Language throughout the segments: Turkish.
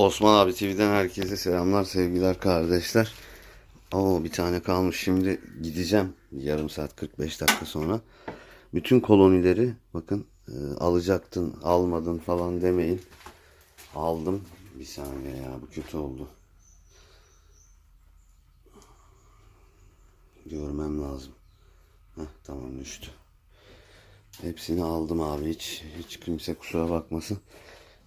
Osman abi TV'den herkese selamlar sevgiler kardeşler. Oo bir tane kalmış şimdi gideceğim yarım saat 45 dakika sonra. Bütün kolonileri bakın e, alacaktın almadın falan demeyin. Aldım. Bir saniye ya bu kötü oldu. Görmem lazım. Heh, tamam düştü. Hepsini aldım abi hiç hiç kimse kusura bakmasın.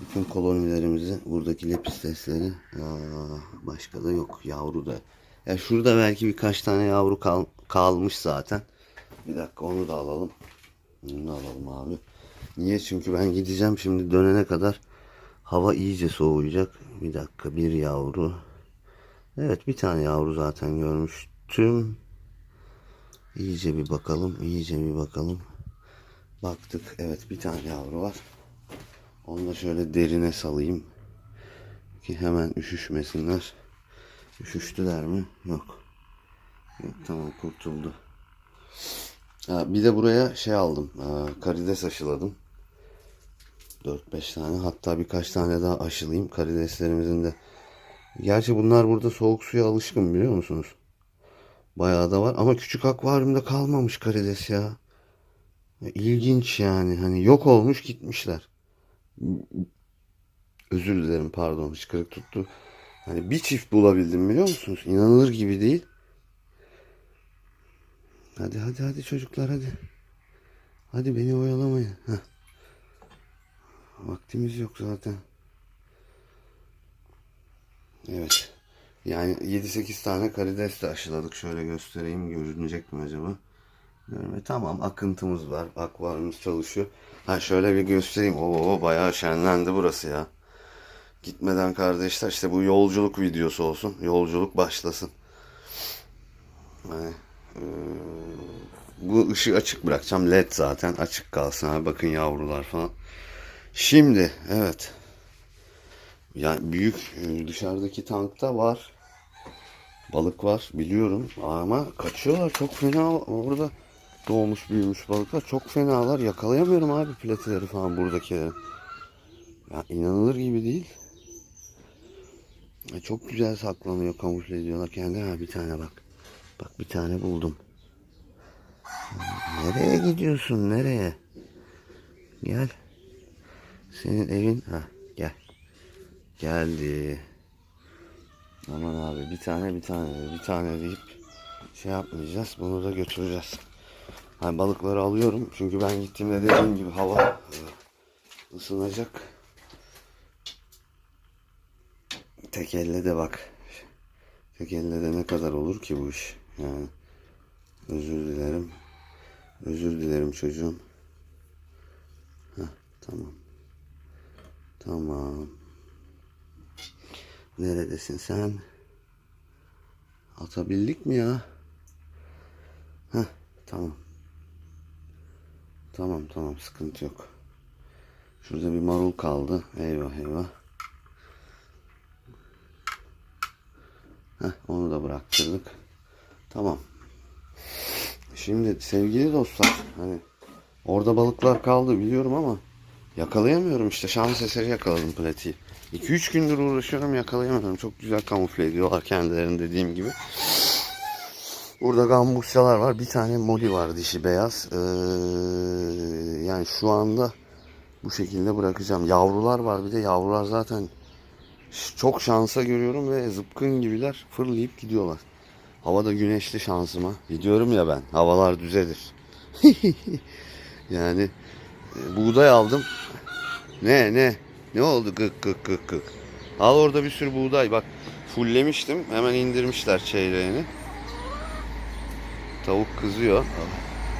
Bütün kolonilerimizi buradaki lepistesleri aa, başka da yok yavru da. Ya şurada belki birkaç tane yavru kal, kalmış zaten. Bir dakika onu da alalım. Onu da alalım abi. Niye? Çünkü ben gideceğim şimdi dönene kadar hava iyice soğuyacak. Bir dakika bir yavru. Evet bir tane yavru zaten görmüştüm. İyice bir bakalım. iyice bir bakalım. Baktık. Evet bir tane yavru var. Onu da şöyle derine salayım. Ki hemen üşüşmesinler. Üşüştüler mi? Yok. Yok tamam kurtuldu. Bir de buraya şey aldım. Karides aşıladım. 4-5 tane hatta birkaç tane daha aşılayayım karideslerimizin de. Gerçi bunlar burada soğuk suya alışkın biliyor musunuz? Bayağı da var ama küçük akvaryumda kalmamış karides. Ya İlginç yani hani yok olmuş gitmişler. Özür dilerim pardon hıçkırık tuttu. Hani bir çift bulabildim biliyor musunuz? İnanılır gibi değil. Hadi hadi hadi çocuklar hadi. Hadi beni oyalamayın. Heh. Vaktimiz yok zaten. Evet. Yani 7-8 tane karides de aşıladık. Şöyle göstereyim. Görünecek mi acaba? Görme. Tamam akıntımız var. Akvaryumumuz çalışıyor. Ha şöyle bir göstereyim. Oo bayağı şenlendi burası ya. Gitmeden kardeşler işte bu yolculuk videosu olsun. Yolculuk başlasın. Yani, eee, bu ışığı açık bırakacağım. LED zaten açık kalsın. Ha, bakın yavrular falan. Şimdi evet. Yani büyük e, dışarıdaki tankta var. Balık var biliyorum ama kaçıyorlar çok fena orada doğmuş büyümüş balıklar çok fenalar yakalayamıyorum abi platileri falan buradakileri. Ya inanılır gibi değil. Ya çok güzel saklanıyor kamufle ediyorlar kendi ha bir tane bak. Bak bir tane buldum. Nereye gidiyorsun nereye? Gel. Senin evin ha gel. Geldi. Aman abi bir tane bir tane bir tane deyip şey yapmayacağız. Bunu da götüreceğiz. Hani balıkları alıyorum. Çünkü ben gittiğimde dediğim gibi hava e, ısınacak. Tek elle de bak. Tek elle de ne kadar olur ki bu iş. Yani özür dilerim. Özür dilerim çocuğum. Heh, tamam. Tamam. Neredesin sen? Atabildik mi ya? Heh, tamam. Tamam tamam sıkıntı yok. Şurada bir marul kaldı. Eyvah eyvah. Heh, onu da bıraktırdık. Tamam. Şimdi sevgili dostlar hani orada balıklar kaldı biliyorum ama yakalayamıyorum işte şans eseri yakaladım platiyi. 2-3 gündür uğraşıyorum yakalayamıyorum. Çok güzel kamufle ediyorlar kendilerini dediğim gibi. Burada gambusyalar var. Bir tane moli var dişi beyaz. Ee, yani şu anda bu şekilde bırakacağım. Yavrular var bir de yavrular zaten çok şansa görüyorum ve zıpkın gibiler fırlayıp gidiyorlar. Havada güneşli şansıma. Gidiyorum ya ben. Havalar düzelir. yani e, buğday aldım. Ne ne? Ne oldu gık gık gık gık. Al orada bir sürü buğday bak. Fullemiştim. Hemen indirmişler çeyreğini. Tavuk kızıyor.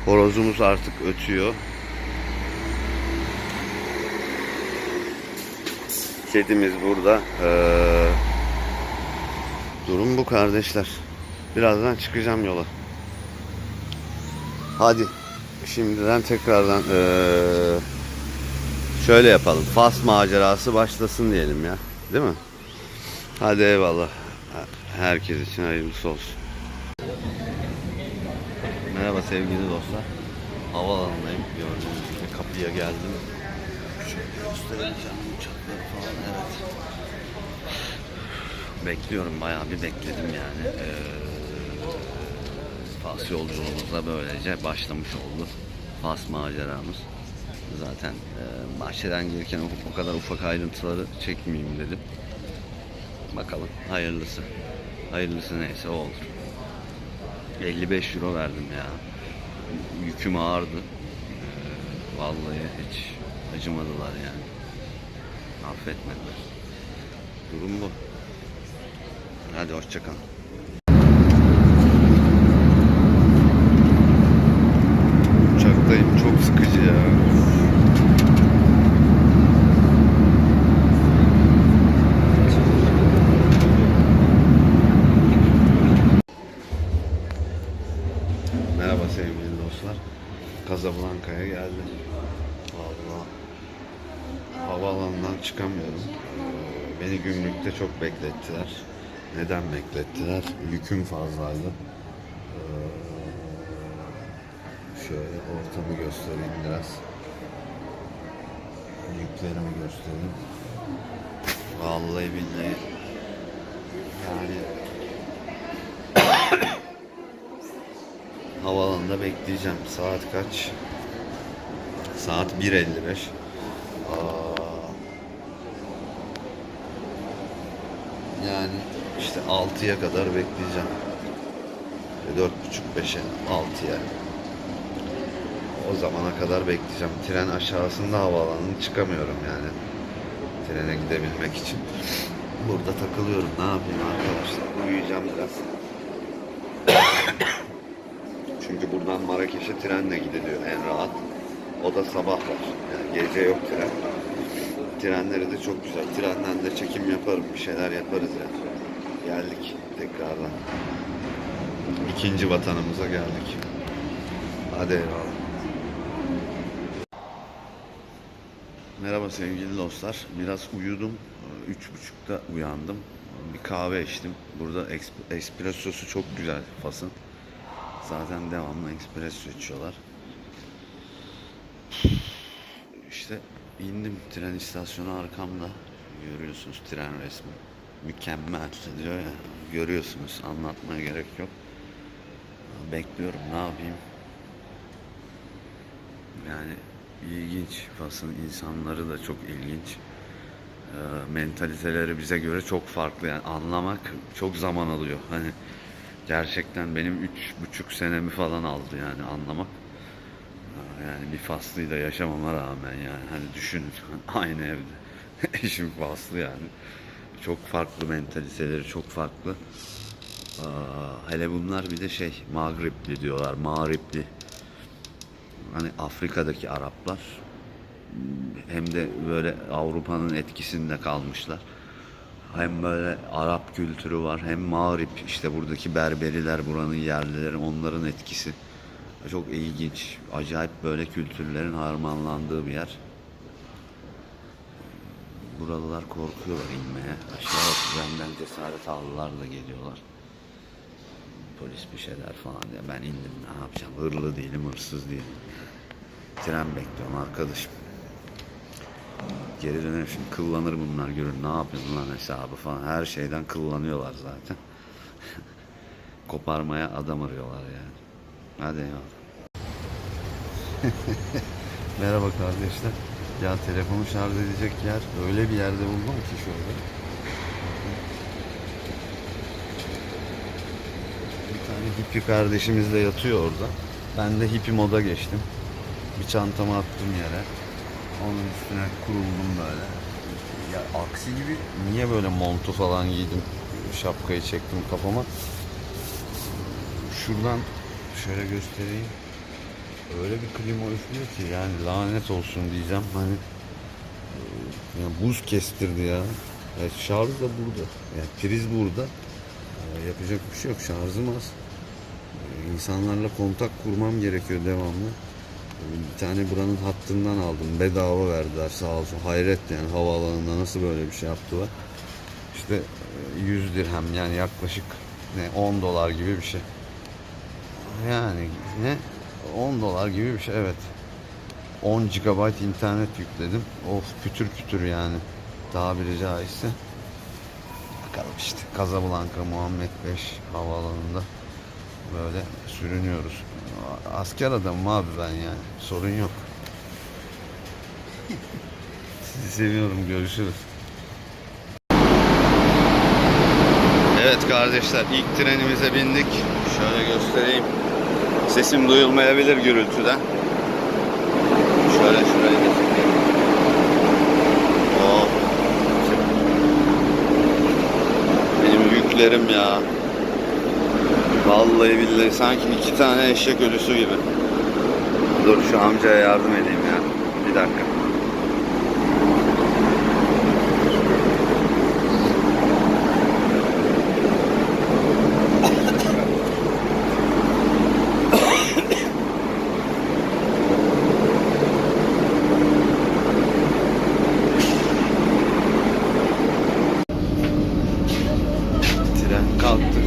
Horozumuz artık ötüyor. Kedimiz burada. Ee, durum bu kardeşler. Birazdan çıkacağım yola. Hadi. Şimdiden tekrardan ee, şöyle yapalım. Fas macerası başlasın diyelim ya. Değil mi? Hadi eyvallah. Herkes için hayırlısı olsun. Sevgili dostlar. Havaalanındayım. Gördüğünüz gibi kapıya geldim. Şöyle göstereceğim uçakları falan. Evet. bekliyorum. Bayağı bir bekledim yani. Ee, Fas yolculuğumuz da böylece başlamış oldu. Fas maceramız. Zaten e, bahçeden gelirken o, o kadar ufak ayrıntıları çekmeyeyim dedim. Bakalım hayırlısı. Hayırlısı neyse o olur. 55 euro verdim ya. Yüküm ağırdı. Ee, vallahi hiç acımadılar yani. Affetmediler. Durum bu. Hadi hoşçakalın. Uçaktayım çok sıkıcı ya. Merhaba sevgili dostlar. Casablanca'ya geldim. Vallahi havaalanından çıkamıyorum. Ee, Beni gümrükte çok beklettiler. Neden beklettiler? Yüküm fazlaydı. Ee, Şöyle ortamı göstereyim biraz. Yüklerimi göstereyim. Vallahi billahi yani havaalanında bekleyeceğim. Saat kaç? Saat 1.55. Aa, yani işte 6'ya kadar bekleyeceğim. 4.30-5'e, 6'ya. O zamana kadar bekleyeceğim. Tren aşağısında havaalanına çıkamıyorum yani. Trene gidebilmek için. Burada takılıyorum. Ne yapayım arkadaşlar? Uyuyacağım biraz. Çünkü buradan Marrakeş'e trenle gidiliyor en rahat. O da sabahlar. Yani gece yok tren. Trenleri de çok güzel. Trenden de çekim yaparım. Bir şeyler yaparız yani. Geldik tekrardan. İkinci vatanımıza geldik. Hadi eyvallah. Merhaba sevgili dostlar. Biraz uyudum. Üç buçukta uyandım. Bir kahve içtim. Burada espressosu çok güzel Fas'ın. Zaten devamlı espresso içiyorlar. İşte indim tren istasyonu arkamda. Görüyorsunuz tren resmi. Mükemmel diyor ya. Görüyorsunuz. Anlatmaya gerek yok. Bekliyorum. Ne yapayım? Yani ilginç. Fas'ın insanları da çok ilginç. Ee, mentaliteleri bize göre çok farklı. Yani anlamak çok zaman alıyor. Hani gerçekten benim üç buçuk senemi falan aldı yani anlamak. Ee, Yani bir Faslıyla yaşamama rağmen yani hani düşünün aynı evde eşim Faslı yani. Çok farklı mentaliteleri çok farklı. Aa, hele bunlar bir de şey Mağripli diyorlar. Mağripli. Hani Afrika'daki Araplar hem de böyle Avrupa'nın etkisinde kalmışlar. Hem böyle Arap kültürü var hem Mağrip işte buradaki Berberiler buranın yerlileri onların etkisi. Çok ilginç. Acayip böyle kültürlerin harmanlandığı bir yer. Buralılar korkuyorlar inmeye. Aşağı benden cesaret aldılar da geliyorlar. Polis bir şeyler falan diye. Ben indim ne yapacağım? Hırlı değilim, hırsız değilim. Tren bekliyorum arkadaşım. Geri dönerim şimdi kıllanır bunlar görün ne yapıyorsun lan hesabı falan. Her şeyden kıllanıyorlar zaten. Koparmaya adam arıyorlar yani. Hadi eyvallah. Merhaba kardeşler. Ya telefonu şarj edecek yer öyle bir yerde buldum ki şöyle. Bir tane hippi kardeşimiz de yatıyor orada. Ben de hippi moda geçtim. Bir çantamı attım yere. Onun üstüne kuruldum böyle. Ya aksi gibi niye böyle montu falan giydim? Şapkayı çektim kafama. Şuradan şöyle göstereyim. Öyle bir klima üflüyor ki yani lanet olsun diyeceğim. Hani e, ya buz kestirdi ya. Evet, şarj da burada. Yani priz burada. E, yapacak bir şey yok. Şarjım az. E, insanlarla kontak kurmam gerekiyor devamlı. Bir tane buranın hattından aldım. Bedava verdiler sağ olsun. Hayret yani havaalanında nasıl böyle bir şey yaptılar. İşte e, 100 dirhem yani yaklaşık ne 10 dolar gibi bir şey. Yani ne 10 dolar gibi bir şey evet. 10 GB internet yükledim. Of kütür kütür yani. Tabiri caizse. Bakalım işte Casablanca Muhammed 5 havaalanında böyle sürünüyoruz. Asker adamım abi ben yani. Sorun yok. Sizi seviyorum. Görüşürüz. Evet kardeşler ilk trenimize bindik. Şöyle göstereyim. Sesim duyulmayabilir gürültüden. Şöyle şuraya geçeyim. Oh. Benim yüklerim ya. Vallahi billahi sanki iki tane eşek ölüsü gibi. Dur şu amcaya yardım edeyim ya. Bir dakika. Tren kalktı.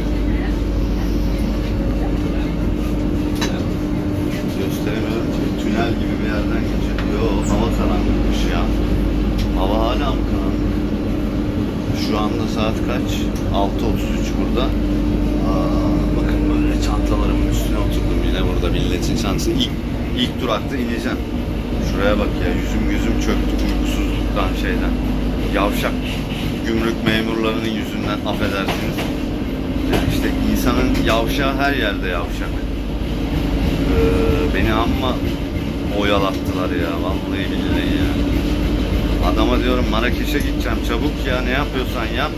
Gösteremiyorum ki. Tünel gibi bir yerden geçiyor. Yo hava karanlıkmış ya. Hava hala mı karanlık? Şu anda saat kaç? 6.33 burada. Aa, bakın böyle çantalarımın üstüne oturdum yine burada milletin çantası. İlk, durakta ineceğim. Şuraya bak ya yüzüm yüzüm çöktü uykusuzluktan şeyden. Yavşak gümrük memurlarının yüzünden affedersiniz. Yani işte insanın yavşağı her yerde yavşak. Ee, beni amma oyalattılar ya vallahi billahi ya. Adama diyorum Marrakeş'e gideceğim çabuk ya ne yapıyorsan yap.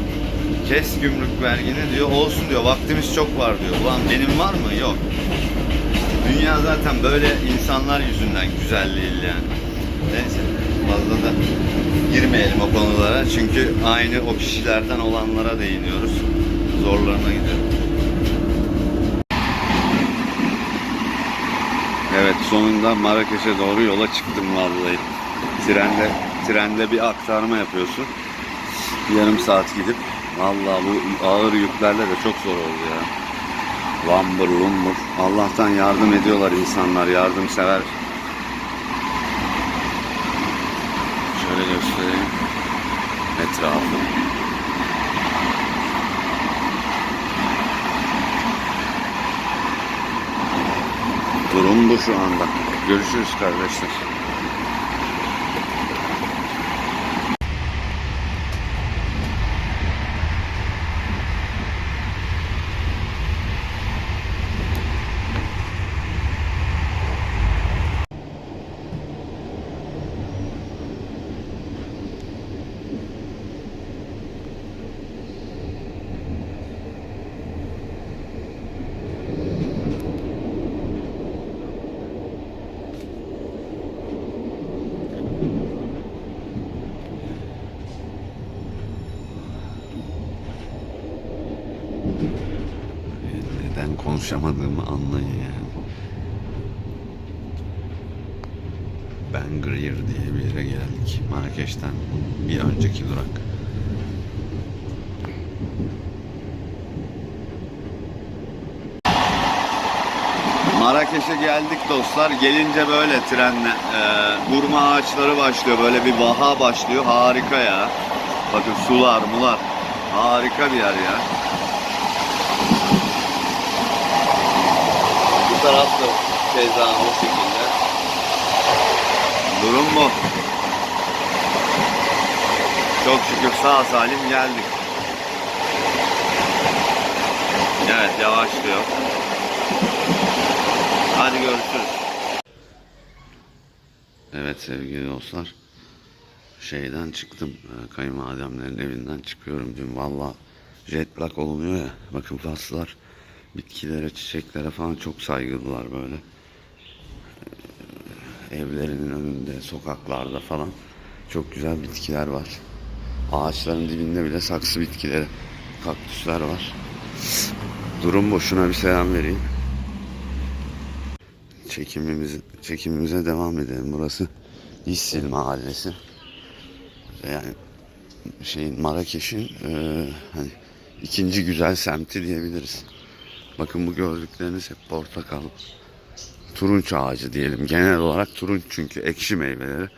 Kes gümrük vergini diyor olsun diyor vaktimiz çok var diyor. Ulan benim var mı? Yok. Dünya zaten böyle insanlar yüzünden güzel değil yani. Neyse fazla da girmeyelim o konulara. Çünkü aynı o kişilerden olanlara değiniyoruz. Zorlarına gidiyor. Evet sonunda Marrakeş'e doğru yola çıktım vallahi. Trende trende bir aktarma yapıyorsun. Yarım saat gidip vallahi bu ağır yüklerle de çok zor oldu ya. Lambur lumbur. Allah'tan yardım ediyorlar insanlar yardımsever. Şöyle göstereyim etrafı. Durum bu şu anda. Görüşürüz kardeşler. Konuşamadığımı anlayın yani. Ben Greer diye bir yere geldik. Marrakeş'ten bir önceki durak. Marrakeş'e geldik dostlar. Gelince böyle trenle e, hurma ağaçları başlıyor. Böyle bir vaha başlıyor. Harika ya. Bakın sular mular. Harika bir yer ya. Taraf da keza o şekilde. Durum bu. Çok şükür sağ salim geldik. Evet yavaşlıyor. Hadi görüşürüz. Evet sevgili dostlar. Şeyden çıktım. e, Kayınvalidemlerin evinden çıkıyorum dün. Valla jet lag olunuyor ya. Bakın Faslılar bitkilere, çiçeklere falan çok saygılılar böyle. E, Evlerinin önünde, sokaklarda falan çok güzel bitkiler var. Ağaçların dibinde bile saksı bitkileri, kaktüsler var. Durum boşuna bir selam vereyim. Çekimimizi, çekimimize devam edelim. Burası İssil Mahallesi. Yani şeyin Marrakeş'in e, hani ikinci güzel semti diyebiliriz. Bakın bu gördükleriniz hep portakal. Turunç ağacı diyelim. Genel olarak turunç çünkü ekşi meyveleri.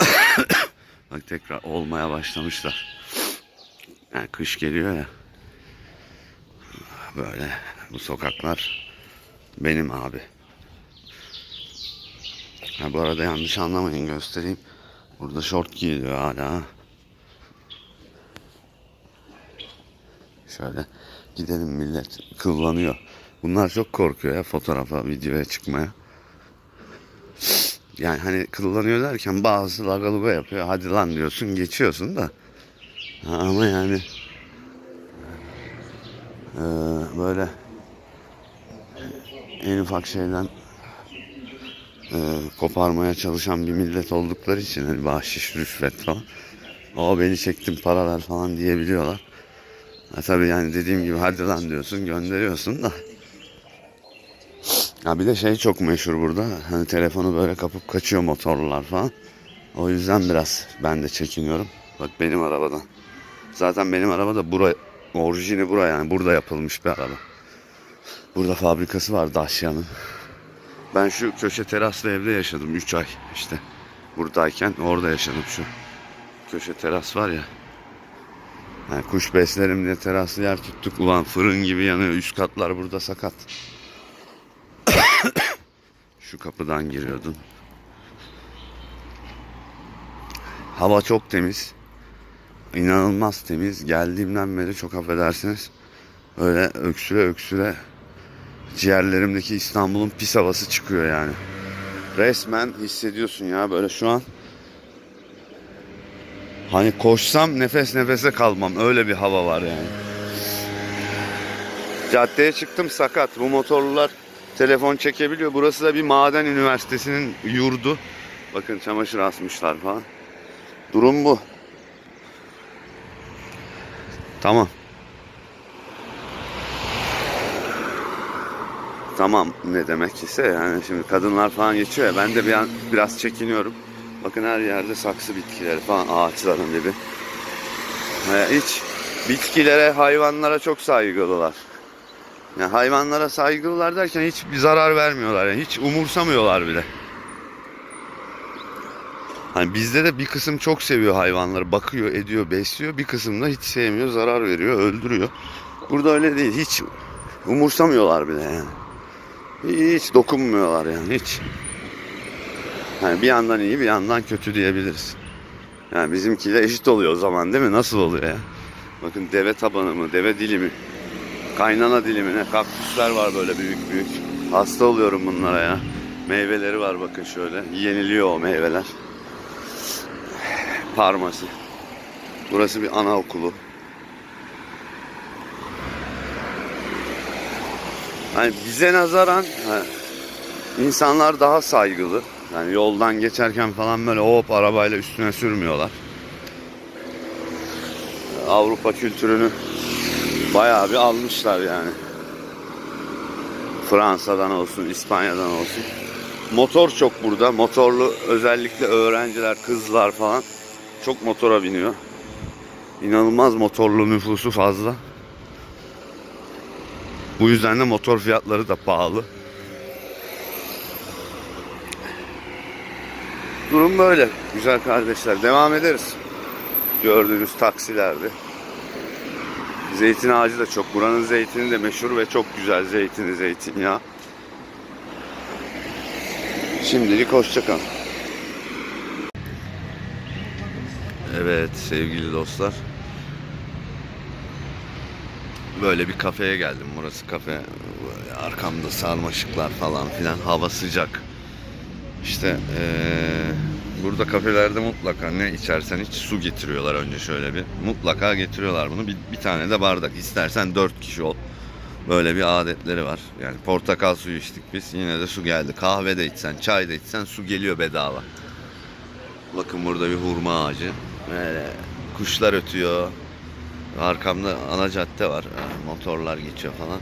Bak tekrar olmaya başlamışlar. Yani kış geliyor ya. Böyle bu sokaklar benim abi. Ha, bu arada yanlış anlamayın göstereyim. Burada şort giyiliyor hala. Şöyle gidelim millet kıllanıyor. Bunlar çok korkuyor ya fotoğrafa, videoya çıkmaya. Yani hani kıllanıyor derken bazı lagaluga yapıyor. Hadi lan diyorsun geçiyorsun da. Ama yani eee, böyle en ufak şeyden eee, koparmaya çalışan bir millet oldukları için hani bahşiş, rüşvet falan. O beni çektim para ver falan diyebiliyorlar. Ha, tabii yani dediğim gibi hadi lan diyorsun gönderiyorsun da. Ya bir de şey çok meşhur burada. Hani telefonu böyle kapıp kaçıyor motorlular falan. O yüzden biraz ben de çekiniyorum. Bak benim arabadan. Zaten benim araba da bura, orijini bura yani burada yapılmış bir araba. Burada fabrikası var Dacia'nın. Ben şu köşe teraslı evde yaşadım 3 ay işte. Buradayken orada yaşadım şu. Köşe teras var ya. Yani kuş beslerim diye teraslı yer tuttuk. Ulan fırın gibi yanıyor. Üst katlar burada sakat. Şu kapıdan giriyordum. Hava çok temiz. İnanılmaz temiz. Geldiğimden beri çok affedersiniz. Öyle öksüre öksüre ciğerlerimdeki İstanbul'un pis havası çıkıyor yani. Resmen hissediyorsun ya böyle şu an. Hani koşsam nefes nefese kalmam. Öyle bir hava var yani. Caddeye çıktım sakat. Bu motorlular telefon çekebiliyor. Burası da bir maden üniversitesinin yurdu. Bakın çamaşır asmışlar falan. Durum bu. Tamam. Tamam ne demek ise yani şimdi kadınlar falan geçiyor ya ben de bir an biraz çekiniyorum. Bakın her yerde saksı bitkileri falan ağaçların dibi. Ee, hiç bitkilere, hayvanlara çok saygılılar. Yani hayvanlara saygılılar derken hiç bir zarar vermiyorlar. Yani hiç umursamıyorlar bile. Hani bizde de bir kısım çok seviyor hayvanları. Bakıyor, ediyor, besliyor. Bir kısım da hiç sevmiyor, zarar veriyor, öldürüyor. Burada öyle değil. Hiç umursamıyorlar bile yani. Hiç dokunmuyorlar yani hiç. Yani bir yandan iyi bir yandan kötü diyebiliriz. Yani bizimkiyle eşit oluyor o zaman değil mi? Nasıl oluyor ya? Bakın deve tabanı mı, deve dili mi? Kaynana dilimine kaktüsler var böyle büyük büyük. Hasta oluyorum bunlara ya. Meyveleri var bakın şöyle. Yeniliyor o meyveler. Parması. Burası bir anaokulu. Hani bize nazaran insanlar daha saygılı. Yani yoldan geçerken falan böyle hop arabayla üstüne sürmüyorlar. Avrupa kültürünü bayağı bir almışlar yani. Fransa'dan olsun, İspanya'dan olsun. Motor çok burada. Motorlu özellikle öğrenciler, kızlar falan çok motora biniyor. İnanılmaz motorlu nüfusu fazla. Bu yüzden de motor fiyatları da pahalı. Durum böyle güzel kardeşler. Devam ederiz. Gördüğünüz taksilerde. Zeytin ağacı da çok. Buranın zeytini de meşhur ve çok güzel zeytini zeytinyağı. Şimdilik hoşçakalın. Evet sevgili dostlar. Böyle bir kafeye geldim. Burası kafe. Arkamda sarmaşıklar falan filan. Hava sıcak. İşte eee, burada kafelerde mutlaka ne içersen iç su getiriyorlar önce şöyle bir. Mutlaka getiriyorlar bunu. Bir, bir tane de bardak. İstersen dört kişi ol. Böyle bir adetleri var. Yani portakal suyu içtik biz. Yine de su geldi. Kahve de içsen, çay da içsen su geliyor bedava. Bakın burada bir hurma ağacı. Böyle kuşlar ötüyor. Arkamda ana cadde var. Motorlar geçiyor falan.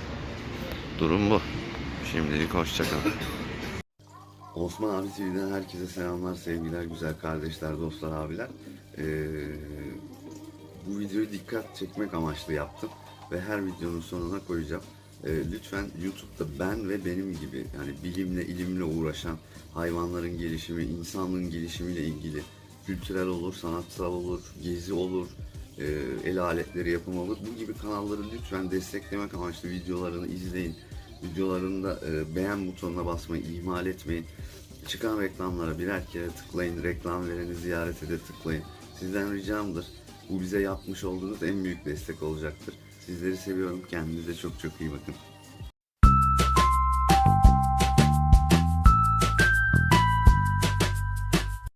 Durum bu. Şimdilik hoşçakalın. Osman abi TV'den herkese selamlar, sevgiler, güzel kardeşler, dostlar, abiler. Ee, bu videoyu dikkat çekmek amaçlı yaptım ve her videonun sonuna koyacağım. Ee, lütfen YouTube'da ben ve benim gibi yani bilimle, ilimle uğraşan, hayvanların gelişimi, insanlığın gelişimiyle ilgili kültürel olur, sanatsal olur, gezi olur, e, el aletleri yapımı bu gibi kanalları lütfen desteklemek amaçlı videolarını izleyin. Videolarında e, beğen butonuna basmayı ihmal etmeyin. Çıkan reklamlara birer kere tıklayın. Reklam vereni ziyarete de tıklayın. Sizden ricamdır. Bu bize yapmış olduğunuz en büyük destek olacaktır. Sizleri seviyorum. Kendinize çok çok iyi bakın.